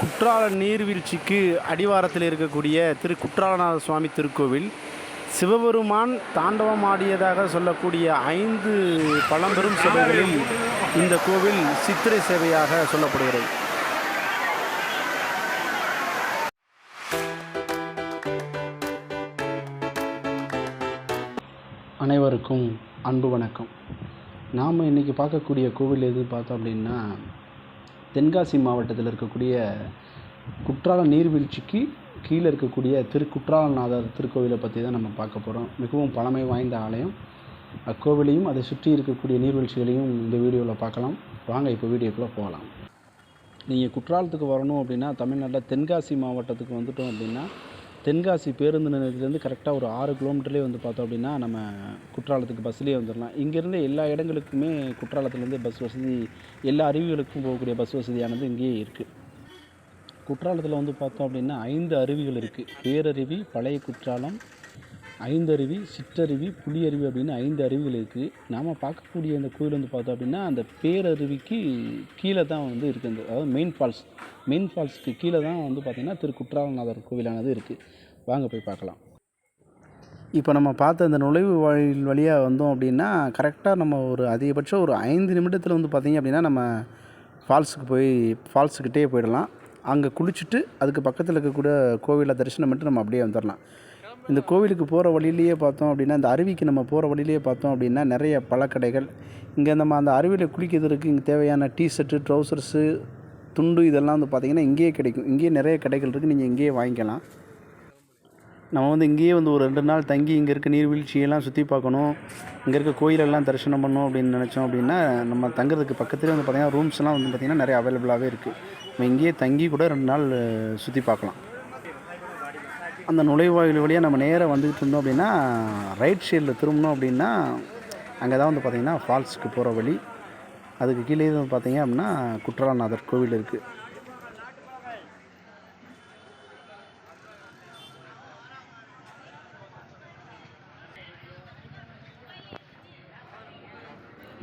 குற்றால நீர்வீழ்ச்சிக்கு அடிவாரத்தில் இருக்கக்கூடிய திரு குற்றாலநாத சுவாமி திருக்கோவில் சிவபெருமான் தாண்டவமாடியதாக சொல்லக்கூடிய ஐந்து பழம்பெரும் சேவைகளில் இந்த கோவில் சித்திரை சேவையாக சொல்லப்படுகிறது. அனைவருக்கும் அன்பு வணக்கம். நாம் இன்றைக்கி பார்க்கக்கூடிய கோவில் எது பார்த்தோம் அப்படின்னா தென்காசி மாவட்டத்தில் இருக்கக்கூடிய குற்றால நீர்வீழ்ச்சிக்கு கீழே இருக்கக்கூடிய திரு குற்றாலநாதர் திருக்கோவிலை பற்றி தான் நம்ம பார்க்க போகிறோம் மிகவும் பழமை வாய்ந்த ஆலயம். அக்கோவிலையும் அதை சுற்றி இருக்கக்கூடிய நீர்வீழ்ச்சிகளையும் இந்த வீடியோவில் பார்க்கலாம். வாங்க இப்போ வீடியோக்குள்ளே போகலாம் நீங்கள் குற்றாலத்துக்கு வரணும் அப்படின்னா தமிழ்நாட்டில் தென்காசி மாவட்டத்துக்கு வந்துட்டோம் அப்படின்னா தென்காசி பேருந்து நிலையத்துலேருந்து கரெக்டாக ஒரு ஆறு கிலோமீட்டர்லேயே வந்து பார்த்தோம் அப்படின்னா நம்ம குற்றாலத்துக்கு பஸ்லேயே வந்துடலாம் இங்கேருந்து எல்லா இடங்களுக்குமே குற்றாலத்துலேருந்து பஸ் வசதி எல்லா அருவிகளுக்கும் போகக்கூடிய பஸ் வசதியானது இங்கேயே இருக்குது குற்றாலத்தில் வந்து பார்த்தோம் அப்படின்னா ஐந்து அருவிகள் இருக்குது பேரருவி பழைய குற்றாலம் ஐந்தருவி சிற்றருவி புலியருவி அப்படின்னு ஐந்து அருவிகள் இருக்குது நாம் பார்க்கக்கூடிய அந்த கோயில் வந்து பார்த்தோம் அப்படின்னா அந்த பேரருவிக்கு கீழே தான் வந்து இருக்குது அந்த அதாவது மெயின் ஃபால்ஸ் மெயின் ஃபால்ஸ்க்கு கீழே தான் வந்து பார்த்திங்கன்னா திரு குற்றாலநாதர் கோவிலானது இருக்குது வாங்க போய் பார்க்கலாம். இப்போ நம்ம பார்த்த அந்த நுழைவு வாயில் வழியாக வந்தோம் அப்படின்னா கரெக்டாக நம்ம ஒரு அதிகபட்சம் ஒரு ஐந்து நிமிடத்தில் வந்து பார்த்திங்க அப்படின்னா நம்ம ஃபால்ஸுக்கு போய் ஃபால்ஸுக்கிட்டே போயிடலாம். அங்கே குளிச்சுட்டு அதுக்கு பக்கத்தில் இருக்கக்கூடிய கோவிலை தரிசனம் பண்ணிட்டு நம்ம அப்படியே வந்துடலாம் இந்த கோவிலுக்கு போகிற வழியிலேயே பார்த்தோம் அப்படின்னா இந்த அருவிக்கு நம்ம போகிற வழியிலேயே பார்த்தோம் அப்படின்னா நிறைய பழக்கடைகள். இங்கே நம்ம அந்த அருவியில் குளிக்கிறதுக்கு இங்கே தேவையான டிஷர்ட்டு ட்ரௌசர்ஸு துண்டு இதெல்லாம் வந்து பார்த்திங்கன்னா இங்கேயே கிடைக்கும். இங்கேயே நிறைய கடைகள் இருக்குது நீங்கள் இங்கேயே வாங்கிக்கலாம். நம்ம வந்து இங்கேயே வந்து ஒரு ரெண்டு நாள் தங்கி இங்கே இருக்க நீர்வீழ்ச்சியெல்லாம் சுற்றி பார்க்கணும். இங்கே இருக்க கோயிலெல்லாம் தரிசனம் பண்ணணும் அப்படின்னு நினச்சோம் அப்படின்னா நம்ம தங்குறதுக்கு பக்கத்துலேயே வந்து பார்த்திங்கன்னா ரூம்ஸ்லாம் வந்து பார்த்திங்கன்னா நிறைய அவைலபிளாகவே இருக்குது நம்ம இங்கேயே தங்கி கூட ரெண்டு நாள் சுற்றி பார்க்கலாம். அந்த நுழைவாயில் வழியாக நம்ம நேராக வந்துக்கிட்டு இருந்தோம் அப்படின்னா ரைட் சைடில் திரும்பினோம் அப்படின்னா அங்கே தான் வந்து பார்த்திங்கன்னா ஃபால்ஸுக்கு போகிற வழி. அதுக்கு கீழே வந்து பார்த்திங்க அப்படின்னா குற்றாலநாதர் கோவில் இருக்குது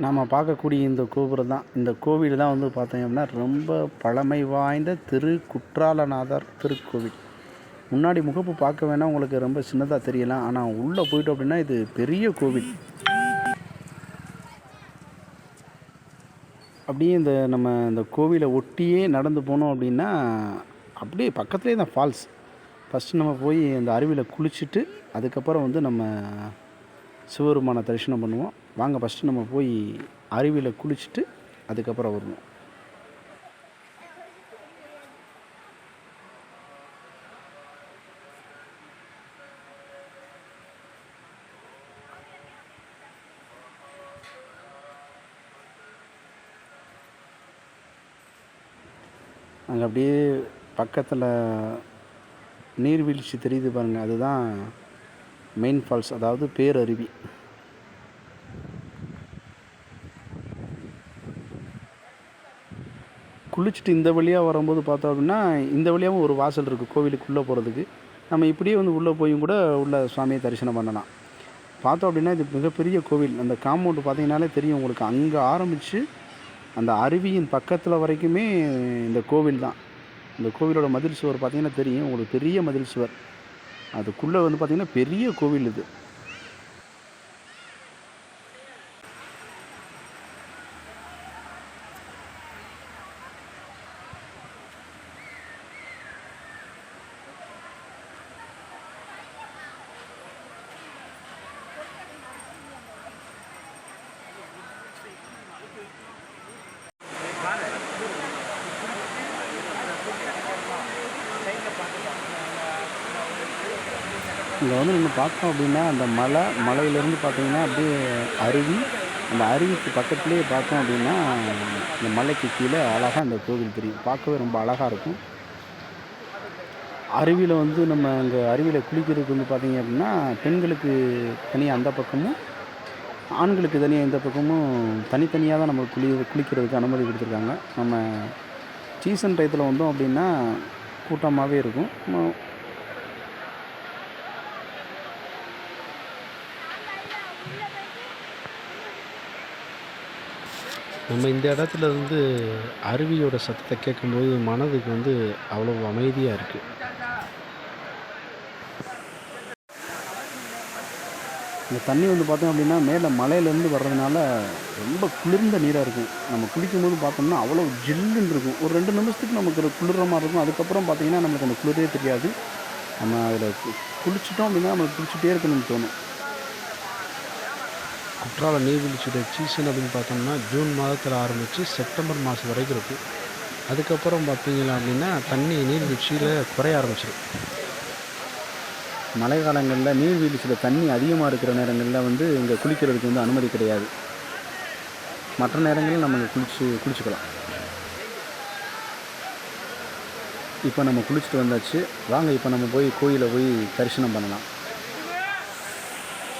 நாம் பார்க்கக்கூடிய இந்த கோபுரம் தான். இந்த கோவில் தான் வந்து பார்த்தீங்க அப்படின்னா ரொம்ப பழமை வாய்ந்த திரு குற்றாலநாதர் திருக்கோவில். முன்னாடி முகப்பு பார்க்க வேணால் உங்களுக்கு ரொம்ப சின்னதாக தெரியலாம். ஆனால் உள்ளே போயிட்டோம் அப்படின்னா இது பெரிய கோவில். அப்படியே இந்த நம்ம இந்த கோவிலை ஒட்டியே நடந்து போனோம் அப்படின்னா அப்படியே பக்கத்துலேயே தான் ஃபால்ஸ் ஃபஸ்ட்டு நம்ம போய் இந்த அருவியில் குளிச்சுட்டு அதுக்கப்புறம் வந்து நம்ம சிவபெருமானை தரிசனம் பண்ணுவோம். வாங்க ஃபஸ்ட்டு நம்ம போய் அருவியில் குளிச்சுட்டு அதுக்கப்புறம் வருவோம். அங்கே அப்படியே பக்கத்தில் நீர்வீழ்ச்சி தெரியுது பாருங்கள் அதுதான் மெயின் ஃபால்ஸ் அதாவது பேரருவி. குளிச்சுட்டு இந்த வழியாக வரும்போது பார்த்தோம் அப்படின்னா இந்த வழியாகவும் ஒரு வாசல் இருக்குது கோவிலுக்குள்ளே போகிறதுக்கு. நம்ம இப்படியே வந்து உள்ளே போயும் கூட உள்ள சுவாமியை தரிசனம் பண்ணலாம். பார்த்தோம் அப்படின்னா இது மிகப்பெரிய கோவில். அந்த காம்பவுண்டு பார்த்தீங்கன்னாலே தெரியும் உங்களுக்கு. அங்கே ஆரம்பித்து அந்த அருவியின் பக்கத்தில் வரைக்குமே இந்த கோவில் தான். இந்த கோவிலோட மதில் சுவர் பார்த்தீங்கன்னா தெரியும். உங்களுக்கு பெரிய மதில் சுவர். அதுக்குள்ளே வந்து பார்த்திங்கன்னா பெரிய கோவில் இது. இங்கே வந்து நம்ம பார்த்தோம் அப்படின்னா அந்த மலை மலையிலேருந்து பார்த்தீங்கன்னா அப்படியே அருவி. அந்த அருவிக்கு பக்கத்துலேயே பார்த்தோம் அப்படின்னா இந்த மலைக்கு கீழே அழகாக அந்த கோவில் தெரியும். பார்க்கவே ரொம்ப அழகாக இருக்கும். அருவியில் வந்து நம்ம அங்கே அருவியில் குளிக்கிறதுக்கு வந்து பார்த்தீங்க அப்படின்னா பெண்களுக்கு தனியாக அந்த பக்கமும் ஆண்களுக்கு தனியாக இந்த பக்கமும் தனித்தனியாக தான் நம்ம குளி குளிக்கிறதுக்கு அனுமதி கொடுத்துருக்காங்க. நம்ம சீசன் டயத்தில் வந்தோம் அப்படின்னா கூட்டமாகவே இருக்கும். நம்ம இந்த இடத்துல இருந்து அருவியோட சத்தத்தை கேட்கும்போது மனதுக்கு வந்து அவ்வளோ அமைதியாக இருக்குது இந்த தண்ணி வந்து பார்த்தோம் அப்படின்னா மேலே மலையிலேருந்து வர்றதுனால ரொம்ப குளிர்ந்த நீராக இருக்கும். நம்ம குளிக்கும்போது பார்த்தோம்னா அவ்வளோ ஜில்லுன்னு இருக்கும். ஒரு ரெண்டு நிமிஷத்துக்கு நமக்கு ஒரு குளிர்ற மாதிரி இருக்கும். அதுக்கப்புறம் பார்த்திங்கன்னா நமக்கு அந்த குளிரே தெரியாது. நம்ம அதில் குளிச்சிட்டோம் அப்படின்னா நம்ம குளிச்சுட்டே இருக்கணும்னு தோணும். குற்றால நீர்வீழ்ச்சியோட சீசன் அப்படின்னு பார்த்தோம்னா ஜூன் மாதத்தில் ஆரம்பித்து செப்டம்பர் மாதம் வரைக்கும் இருக்கும் அதுக்கப்புறம் பார்த்தீங்களா அப்படின்னா தண்ணி நீர்வீழ்ச்சியில் குறைய ஆரம்பிச்சிடும் மழை காலங்களில் நீர்வீழ்ச்சியில் தண்ணி அதிகமாக இருக்கிற நேரங்களில் வந்து இங்கே குளிக்கிறதுக்கு வந்து அனுமதி கிடையாது. மற்ற நேரங்களில் நம்ம குளிச்சு குளிச்சுக்கலாம். இப்போ நம்ம குளிச்சுட்டு வந்தாச்சு. வாங்க இப்போ நம்ம போய் கோயிலை போய் தரிசனம் பண்ணலாம்.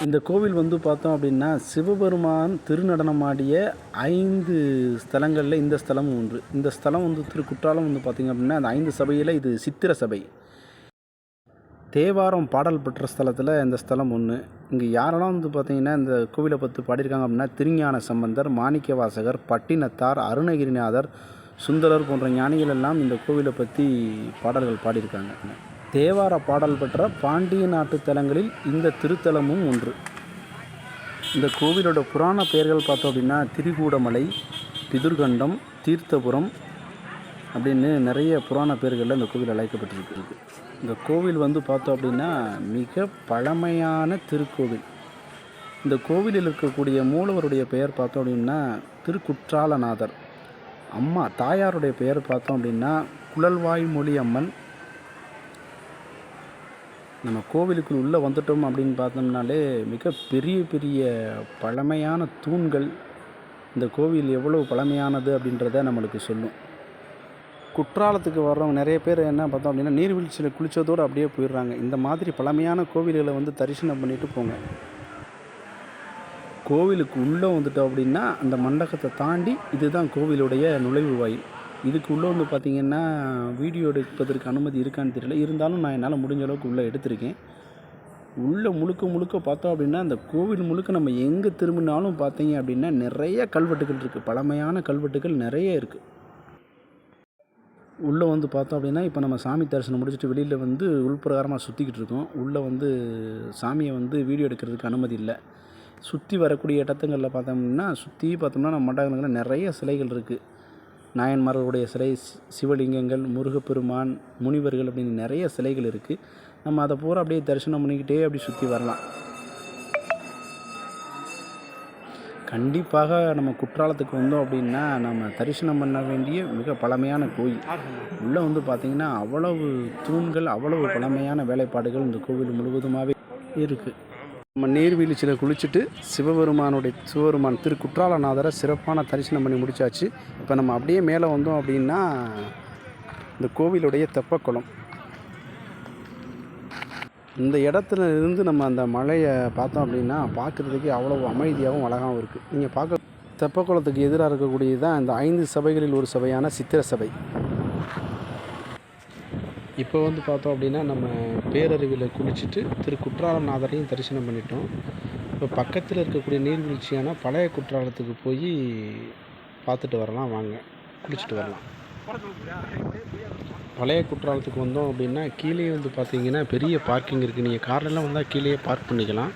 இந்த கோவில் வந்து பார்த்தோம் அப்படின்னா சிவபெருமான் திருநடனமாடிய ஐந்து ஸ்தலங்களில் இந்த ஸ்தலமும் ஒன்று. இந்த ஸ்தலம் வந்து திரு குற்றாலம் வந்து பார்த்திங்க அப்படின்னா அந்த ஐந்து சபையில் இது சித்திர சபை. தேவாரம் பாடல் பெற்ற ஸ்தலத்தில் இந்த ஸ்தலம் ஒன்று இங்கே யாரெல்லாம் வந்து பார்த்தீங்கன்னா இந்த கோவிலை பற்றி பாடியிருக்காங்க அப்படின்னா திருஞான சம்பந்தர் மாணிக்கவாசகர் பட்டினத்தார் அருணகிரிநாதர் சுந்தரர் போன்ற ஞானிகள் எல்லாம் இந்த கோவிலை பற்றி பாடல்கள் பாடியிருக்காங்க. தேவார பாடல் பெற்ற பாண்டிய நாட்டு தலங்களில் இந்த திருத்தலமும் ஒன்று. இந்த கோவிலோட புராண பெயர்கள் பார்த்தோம் அப்படின்னா திரிகூடமலை பிதுர்கண்டம் தீர்த்தபுரம் அப்படின்னு நிறைய புராண பேர்களில் இந்த கோவில் அழைக்கப்பட்டிருக்கு. இந்த கோவில் வந்து பார்த்தோம் அப்படின்னா மிக பழமையான திருக்கோவில். இந்த கோவிலில் இருக்கக்கூடிய மூலவருடைய பெயர் பார்த்தோம் அப்படின்னா திருக்குற்றாலநாதர். அம்மா தாயாருடைய பெயர் பார்த்தோம் அப்படின்னா குழல்வாய் மொழி அம்மன் நம்ம கோவிலுக்குள் உள்ளே வந்துட்டோம் அப்படின்னு பார்த்தோம்னாலே மிக பெரிய பெரிய பழமையான தூண்கள் இந்த கோவில் எவ்வளவு பழமையானது அப்படின்றத நம்மளுக்கு சொல்லும். குற்றாலத்துக்கு வர்றவங்க நிறைய பேர் என்ன பார்த்தோம் அப்படின்னா நீர்வீழ்ச்சியில் குளித்ததோடு அப்படியே போயிடுறாங்க. இந்த மாதிரி பழமையான கோவில்களை வந்து தரிசனம் பண்ணிட்டு போங்க. கோவிலுக்கு உள்ளே வந்துட்டோம் அப்படின்னா அந்த மண்டபத்தை தாண்டி இதுதான் கோவிலுடைய நுழைவு வாயில். இதுக்கு உள்ளே வந்து பார்த்திங்கன்னா வீடியோ எடுப்பதற்கு அனுமதி இருக்கான்னு தெரியல. இருந்தாலும் நான் என்னால் முடிஞ்ச அளவுக்கு உள்ளே எடுத்திருக்கேன். உள்ளே முழுக்க முழுக்க பார்த்தோம் அப்படின்னா அந்த கோவில் முழுக்க நம்ம எங்கே திரும்பினாலும் பார்த்தீங்க அப்படின்னா நிறைய கல்வெட்டுகள் இருக்குது பழமையான கல்வெட்டுகள் நிறைய இருக்குது உள்ளே வந்து பார்த்தோம் அப்படின்னா இப்போ நம்ம சாமி தரிசனம் முடிச்சுட்டு வெளியில் வந்து உள்பிரகாரமாக சுற்றிக்கிட்டு இருக்கோம். உள்ளே வந்து சாமியை வந்து வீடியோ எடுக்கிறதுக்கு அனுமதி இல்லை. சுற்றி வரக்கூடிய இடத்துங்களில் பார்த்தோம்னா சுற்றி பார்த்தோம்னா நம்ம மண்டபங்களில் நிறைய சிலைகள் இருக்குது நாயன்மார்களுடைய சிலை சிவலிங்கங்கள் முருகப்பெருமான் முனிவர்கள் அப்படின்னு நிறைய சிலைகள் இருக்குது நம்ம அதை பூரா அப்படியே தரிசனம் பண்ணிக்கிட்டே அப்படி சுற்றி வரலாம். கண்டிப்பாக நம்ம குற்றாலத்துக்கு வந்தோம் அப்படின்னா நம்ம தரிசனம் பண்ண வேண்டிய மிக பழமையான கோயில். உள்ளே வந்து பார்த்திங்கன்னா அவ்வளவு தூண்கள் அவ்வளவு பழமையான வேலைப்பாடுகள் இந்த கோவில் முழுவதுமாகவே இருக்குது நம்ம நீர்வீழ்ச்சியில் குளிச்சுட்டு சிவபெருமானுடைய சிவபெருமான் திரு குற்றாலநாதரை சிறப்பான தரிசனம் பண்ணி முடிச்சாச்சு. இப்போ நம்ம அப்படியே மேலே வந்தோம் அப்படின்னா இந்த கோவிலுடைய தெப்பக்குளம். இந்த இடத்துல இருந்து நம்ம அந்த மலையை பார்த்தோம் அப்படின்னா பார்க்குறதுக்கு அவ்வளோ அமைதியாகவும் அழகாகவும் இருக்குது நீங்கள் பார்க்க தெப்பக்குளத்துக்கு எதிராக இருக்கக்கூடியது தான் இந்த ஐந்து சபைகளில் ஒரு சபையான சித்திர சபை. இப்போ வந்து பார்த்தோம் அப்படின்னா நம்ம பேரருவியில் குளிச்சுட்டு திரு குற்றாலநாதரையும் தரிசனம் பண்ணிட்டோம். இப்போ பக்கத்தில் இருக்கக்கூடிய நீர்வீழ்ச்சியான பழைய குற்றாலத்துக்கு போய் பார்த்துட்டு வரலாம் வாங்க. குளிச்சுட்டு வரலாம். பழைய குற்றாலத்துக்கு வந்தோம் அப்படின்னா கீழே வந்து பார்த்தீங்கன்னா பெரிய பார்க்கிங் இருக்குது நீங்கள் கார்லெலாம் வந்தால் கீழேயே பார்க் பண்ணிக்கலாம்.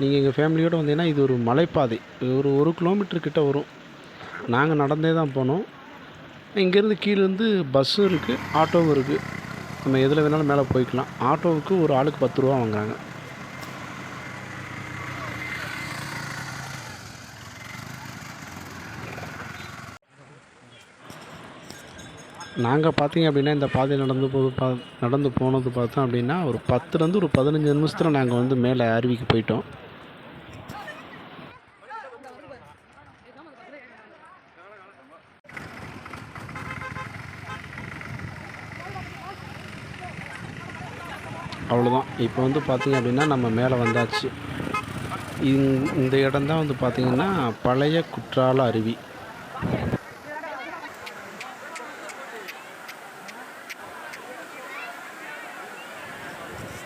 நீங்கள் எங்கள் ஃபேமிலியோடு வந்தீங்கன்னா இது ஒரு மலைப்பாதை. இது ஒரு ஒரு கிலோமீட்டர் கிட்ட வரும். நாங்கள் நடந்தே தான் போனோம். இங்கேருந்து கீழேருந்து பஸ்ஸும் இருக்குது ஆட்டோவும் இருக்குது நம்ம எதில் வேணாலும் மேலே போய்க்கலாம். ஆட்டோவுக்கு ஒரு ஆளுக்கு பத்து ரூபா வாங்குறாங்க. நாங்கள் பார்த்தீங்க அப்படின்னா இந்த பாதையில் நடந்து போது பா நடந்து போனது பார்த்தோம் அப்படின்னா ஒரு பத்துலேருந்து ஒரு பதினஞ்சு நிமிஷத்தில் நாங்கள் வந்து மேலே அருவிக்கு போயிட்டோம். அவ்வளோதான் இப்போ வந்து பார்த்தீங்க அப்படின்னா நம்ம மேலே வந்தாச்சு. இந் இந்த இடம் தான் வந்து பார்த்திங்கன்னா பழைய குற்றால அருவி.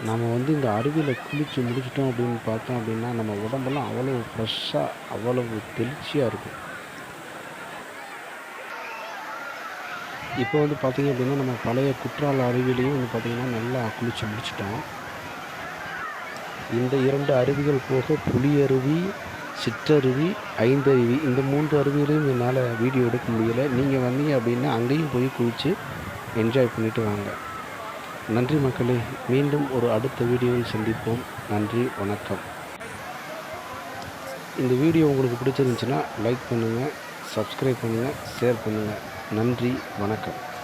நம்ம வந்து இந்த அருவியில் குளித்து முடிச்சிட்டோம் அப்படின்னு பார்த்தோம் அப்படின்னா நம்ம உடம்பெல்லாம் அவ்வளோ ஃப்ரெஷ்ஷாக அவ்வளவு தெளிச்சியாக இருக்கும். இப்போ வந்து பார்த்திங்க அப்படின்னா நம்ம பழைய குற்றால அருவிலையும் வந்து பார்த்திங்கன்னா நல்லா குளித்து முடிச்சிட்டோம். இந்த இரண்டு அருவிகள் போக புலியருவி சிற்றருவி ஐந்தருவி இந்த மூன்று அருவிகளையும் என்னால் வீடியோ எடுக்க முடியலை. நீங்கள் வந்தீங்க அப்படின்னா அங்கேயும் போய் குளித்து என்ஜாய் பண்ணிட்டு வாங்க. நன்றி மக்களே. மீண்டும் ஒரு அடுத்த வீடியோவில் சந்திப்போம். நன்றி வணக்கம். இந்த வீடியோ உங்களுக்கு பிடிச்சிருந்துச்சுன்னா லைக் பண்ணுங்கள் சப்ஸ்கிரைப் பண்ணுங்கள் ஷேர் பண்ணுங்கள் நன்றி வணக்கம்.